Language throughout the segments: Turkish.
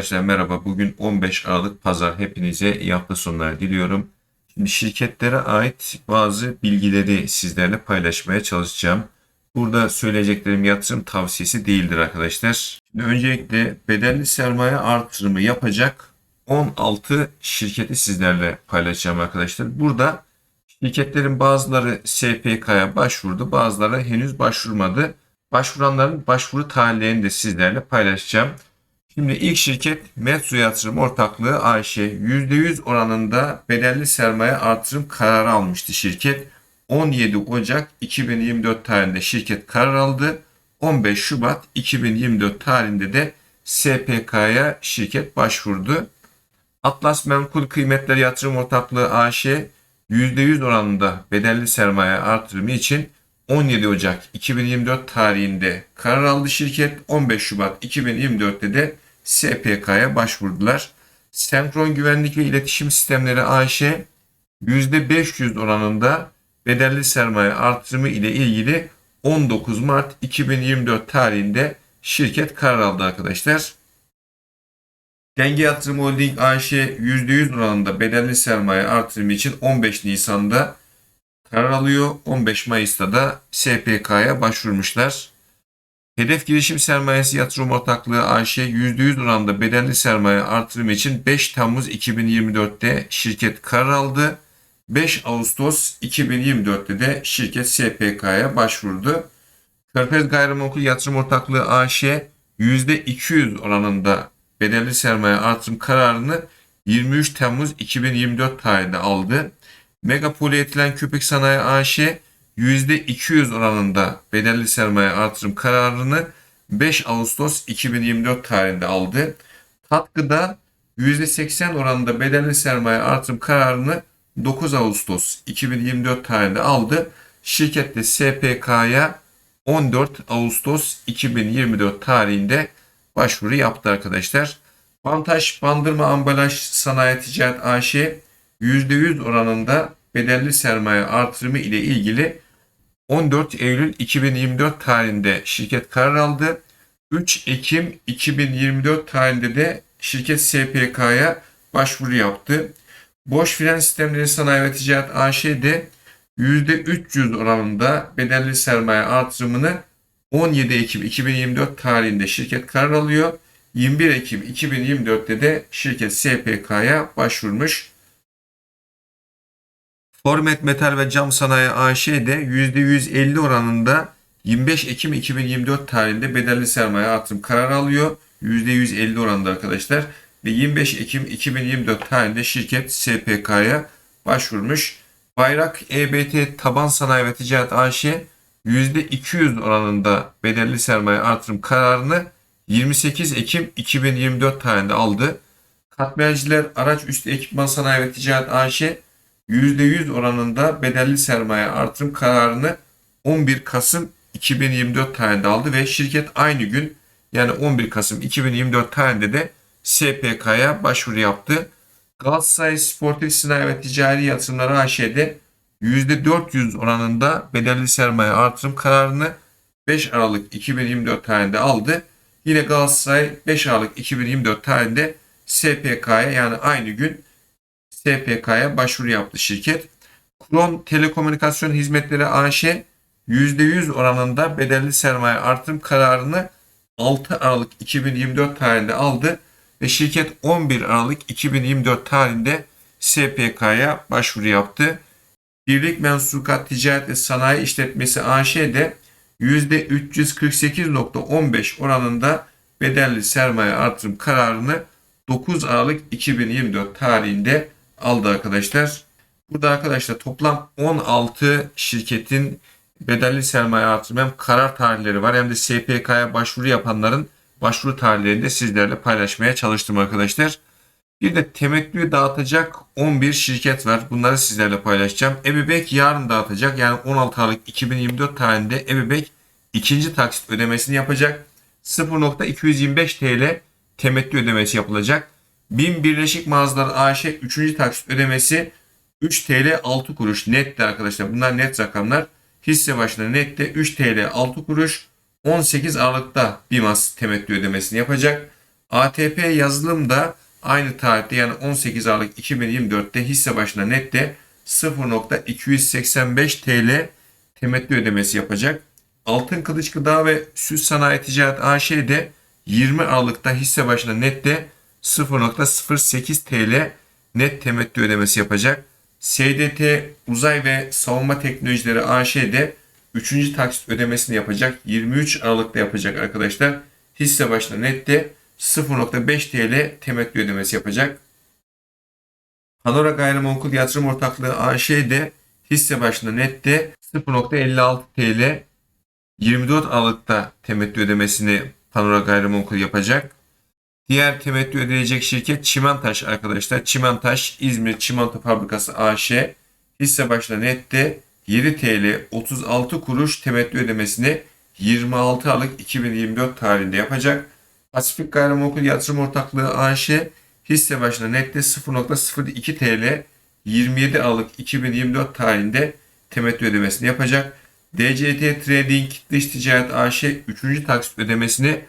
Arkadaşlar merhaba. Bugün 15 Aralık Pazar. Hepinize iyi hafta sonları diliyorum. Şimdi şirketlere ait bazı bilgileri sizlerle paylaşmaya çalışacağım. Burada söyleyeceklerim yatırım tavsiyesi değildir arkadaşlar. Şimdi öncelikle bedelli sermaye artırımı yapacak 16 şirketi sizlerle paylaşacağım arkadaşlar. Burada şirketlerin bazıları SPK'ya başvurdu, bazıları henüz başvurmadı. Başvuranların başvuru tarihlerini de sizlerle paylaşacağım. Şimdi ilk şirket Metro Yatırım Ortaklığı AŞ %100 oranında bedelli sermaye artırım kararı almıştı şirket. 17 Ocak 2024 tarihinde şirket karar aldı. 15 Şubat 2024 tarihinde de SPK'ya şirket başvurdu. Atlas Menkul Kıymetler Yatırım Ortaklığı AŞ %100 oranında bedelli sermaye artırımı için 17 Ocak 2024 tarihinde karar aldı şirket. 15 Şubat 2024'te de SPK'ya başvurdular. Senkron Güvenlik ve İletişim Sistemleri AŞ %500 oranında bedelli sermaye artırımı ile ilgili 19 Mart 2024 tarihinde şirket karar aldı arkadaşlar. Denge Yatırım Holding AŞ %100 oranında bedelli sermaye artırımı için 15 Nisan'da karar alıyor. 15 Mayıs'ta da SPK'ya başvurmuşlar. Hedef Girişim Sermayesi Yatırım Ortaklığı AŞ %100 oranında bedelli sermaye artırımı için 5 Temmuz 2024'te şirket karar aldı. 5 Ağustos 2024'te de şirket SPK'ya başvurdu. Körfez Gayrimenkul Yatırım Ortaklığı AŞ %200 oranında bedelli sermaye artırım kararını 23 Temmuz 2024 tarihinde aldı. Mega Polietilen Köpek Sanayi AŞ %200 oranında bedelli sermaye artırım kararını 5 Ağustos 2024 tarihinde aldı. Katkıda %80 oranında bedelli sermaye artırım kararını 9 Ağustos 2024 tarihinde aldı. Şirket de SPK'ya 14 Ağustos 2024 tarihinde başvuru yaptı arkadaşlar. Vantaj Bandırma Ambalaj Sanayi Ticaret AŞ %100 oranında bedelli sermaye artırımı ile ilgili 14 Eylül 2024 tarihinde şirket karar aldı. 3 Ekim 2024 tarihinde de şirket SPK'ya başvuru yaptı. Boş Fren Sistemleri Sanayi ve Ticaret AŞ de %300 oranında bedelli sermaye artırımını 17 Ekim 2024 tarihinde şirket karar alıyor. 21 Ekim 2024'te de şirket SPK'ya başvurmuş. Formet Metal ve Cam Sanayi AŞ de %150 oranında 25 Ekim 2024 tarihinde bedelli sermaye artırım kararı alıyor. %150 oranında arkadaşlar. Ve 25 Ekim 2024 tarihinde şirket SPK'ya başvurmuş. Bayrak EBT Taban Sanayi ve Ticaret AŞ %200 oranında bedelli sermaye artırım kararını 28 Ekim 2024 tarihinde aldı. Katmerciler Araç Üstü Ekipman Sanayi ve Ticaret AŞ %100 oranında bedelli sermaye artırım kararını 11 Kasım 2024 tarihinde aldı ve şirket aynı gün yani 11 Kasım 2024 tarihinde de SPK'ya başvuru yaptı. Galatasaray Sportif Sanayi ve Ticari Yatırımları AŞ'de %400 oranında bedelli sermaye artırım kararını 5 Aralık 2024 tarihinde aldı. Yine Galatasaray 5 Aralık 2024 tarihinde SPK'ya yani aynı gün SPK'ya başvuru yaptı şirket. Kron Telekomünikasyon Hizmetleri AŞ %100 oranında bedelli sermaye artırım kararını 6 Aralık 2024 tarihinde aldı ve şirket 11 Aralık 2024 tarihinde SPK'ya başvuru yaptı. Birlik Mensukat Ticaret ve Sanayi İşletmesi AŞ de %348.15 oranında bedelli sermaye artırım kararını 9 Aralık 2024 tarihinde aldı arkadaşlar. Burada arkadaşlar toplam 16 şirketin bedelli sermaye artırım hem karar tarihleri var hem de SPK'ya başvuru yapanların başvuru tarihlerini de sizlerle paylaşmaya çalıştım arkadaşlar. Bir de temettü dağıtacak 11 şirket var. Bunları sizlerle paylaşacağım. Ebibek yarın dağıtacak. Yani 16 Aralık 2024 tarihinde Ebibek ikinci taksit ödemesini yapacak. 0.225 TL temettü ödemesi yapılacak. 1000 Birleşik Mağazalar AŞ 3. taksit ödemesi 3 TL 6 kuruş netti arkadaşlar. Bunlar net rakamlar. Hisse başına nette 3 TL 6 kuruş 18 Aralık'ta BİMAS temettü ödemesini yapacak. ATP yazılım da aynı tarihte yani 18 Aralık 2024'te hisse başına nette 0.285 TL temettü ödemesi yapacak. Altın Kılıç Gıda ve Süt Sanayi Ticaret AŞ de 20 Aralık'ta hisse başına nette 0.08 TL net temettü ödemesi yapacak. SDT Uzay ve Savunma Teknolojileri AŞ de 3. taksit ödemesini yapacak. 23 Aralık'ta yapacak arkadaşlar. Hisse başına nette 0.5 TL temettü ödemesi yapacak. Panora Gayrimenkul Yatırım Ortaklığı AŞ de hisse başına nette 0.56 TL 24 Aralık'ta temettü ödemesini Panora Gayrimenkul yapacak. Diğer temettü ödeyecek şirket Çimentaş arkadaşlar. Çimentaş İzmir Çimento Fabrikası AŞ hisse başına nette 7 TL 36 kuruş temettü ödemesini 26 Aralık 2024 tarihinde yapacak. Pasifik Gayrimenkul Yatırım Ortaklığı AŞ hisse başına nette 0.02 TL 27 Aralık 2024 tarihinde temettü ödemesini yapacak. DCT Trading Dış Ticaret AŞ 3. taksit ödemesini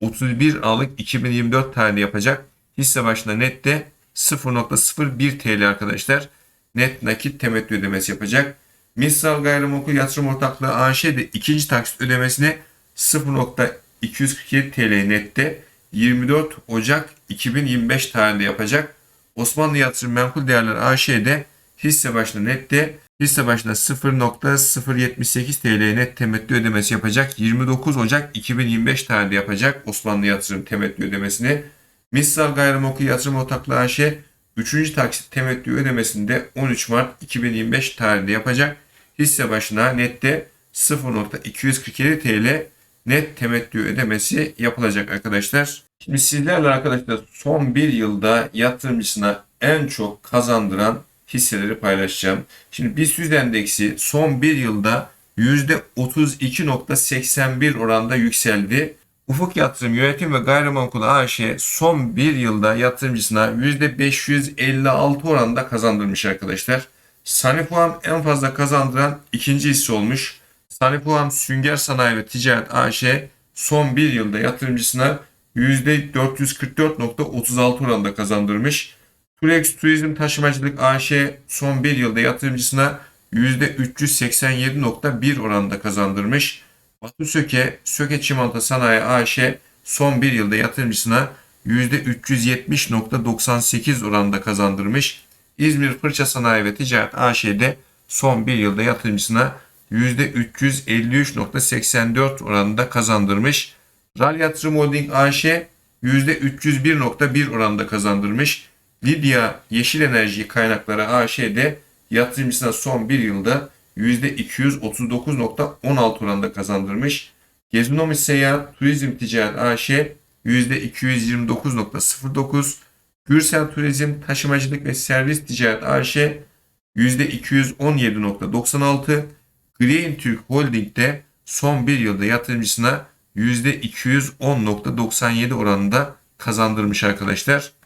31 Aralık 2024 tarihinde yapacak. Hisse başına nette 0.01 TL arkadaşlar. Net nakit temettü ödemesi yapacak. Misal Gayrimenkul Yatırım Ortaklığı AŞ de ikinci taksit ödemesini 0.247 TL nette 24 Ocak 2025 tarihinde yapacak. Osmanlı Yatırım Menkul Değerler AŞ de hisse başına nette hisse başına 0.078 TL net temettü ödemesi yapacak. 29 Ocak 2025 tarihinde yapacak Osmanlı Yatırım temettü ödemesini. Misal Gayrimenkul Yatırım Ortaklığı AŞ 3. taksit temettü ödemesinde 13 Mart 2025 tarihinde yapacak. Hisse başına nette 0.247 TL net temettü ödemesi yapılacak arkadaşlar. Şimdi sizlerle arkadaşlar son bir yılda yatırımcısına en çok kazandıran hisseleri paylaşacağım. Şimdi BIST 100 endeksi son bir yılda %32.81 oranda yükseldi. Ufuk Yatırım Yönetim ve Gayrimenkul AŞ son bir yılda yatırımcısına %556 oranda kazandırmış arkadaşlar. Sanipuam en fazla kazandıran ikinci hisse olmuş. Sanipuam Sünger Sanayi ve Ticaret AŞ son bir yılda yatırımcısına %444.36 oranda kazandırmış. Turex Turizm Taşımacılık AŞ son bir yılda yatırımcısına %387.1 oranında kazandırmış. Batu Söke, Söke Çimento Sanayi AŞ son bir yılda yatırımcısına %370.98 oranında kazandırmış. İzmir Fırça Sanayi ve Ticaret AŞ'de son bir yılda yatırımcısına %353.84 oranında kazandırmış. RAL Yatırım Holding AŞ %301.1 oranında kazandırmış. Lidya Yeşil Enerji Kaynakları AŞ'de yatırımcısına son bir yılda %239.16 oranında kazandırmış. Gezinomi Seyahat Turizm Ticaret AŞ %229.09, Gürsel Turizm Taşımacılık ve Servis Ticaret AŞ %217.96, Green Türk Holding'de son bir yılda yatırımcısına %210.97 oranında kazandırmış arkadaşlar.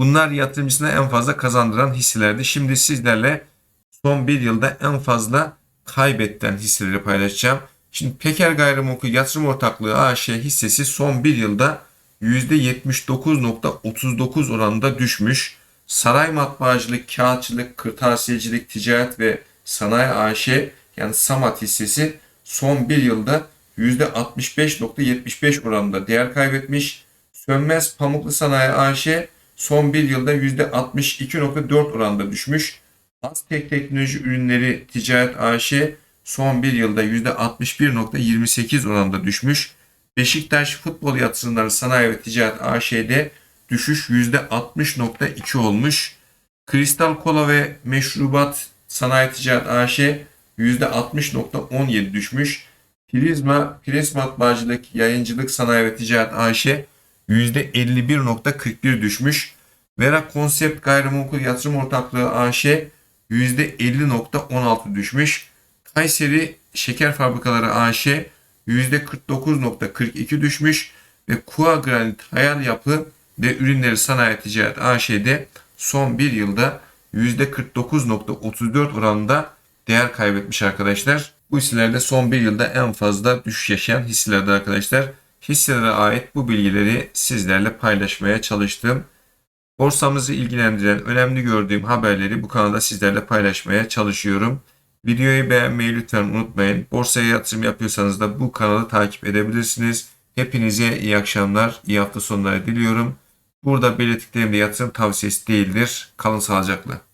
Bunlar yatırımcısına en fazla kazandıran hisselerdi. Şimdi sizlerle son bir yılda en fazla kaybettiren hisseleri paylaşacağım. Şimdi Peker Gayrimenkul Yatırım Ortaklığı AŞ hissesi son bir yılda %79.39 oranında düşmüş. Saray Matbaacılık, Kağıtçılık, Kırtasiyecilik, Ticaret ve Sanayi AŞ yani SAMAT hissesi son bir yılda %65.75 oranında değer kaybetmiş. Sönmez Pamuklu Sanayi AŞ son bir yılda %62.4 oranında düşmüş. Aztek Teknoloji Ürünleri Ticaret AŞ son bir yılda %61.28 oranında düşmüş. Beşiktaş Futbol Yatırımları Sanayi ve Ticaret AŞ'de düşüş %60.2 olmuş. Kristal Kola ve Meşrubat Sanayi Ticaret AŞ %60.17 düşmüş. Prizma, Prizma Matbaacılık, Yayıncılık Sanayi ve Ticaret AŞ %51.41 düşmüş. Vera Konsept Gayrimenkul Yatırım Ortaklığı AŞ %50.16 düşmüş. Kayseri Şeker Fabrikaları AŞ %49.42 düşmüş ve Kua Granit Hayal Yapı ve Ürünleri Sanayi Ticaret AŞ'de son bir yılda %49.34 oranında değer kaybetmiş arkadaşlar. Bu hisselerde son bir yılda en fazla düşüş yaşayan hisselerdi arkadaşlar. Hisselere ait bu bilgileri sizlerle paylaşmaya çalıştım. Borsamızı ilgilendiren önemli gördüğüm haberleri bu kanalda sizlerle paylaşmaya çalışıyorum. Videoyu beğenmeyi lütfen unutmayın. Borsaya yatırım yapıyorsanız da bu kanalı takip edebilirsiniz. Hepinize iyi akşamlar, iyi hafta sonları diliyorum. Burada belirttiklerim de yatırım tavsiyesi değildir. Kalın sağlıcakla.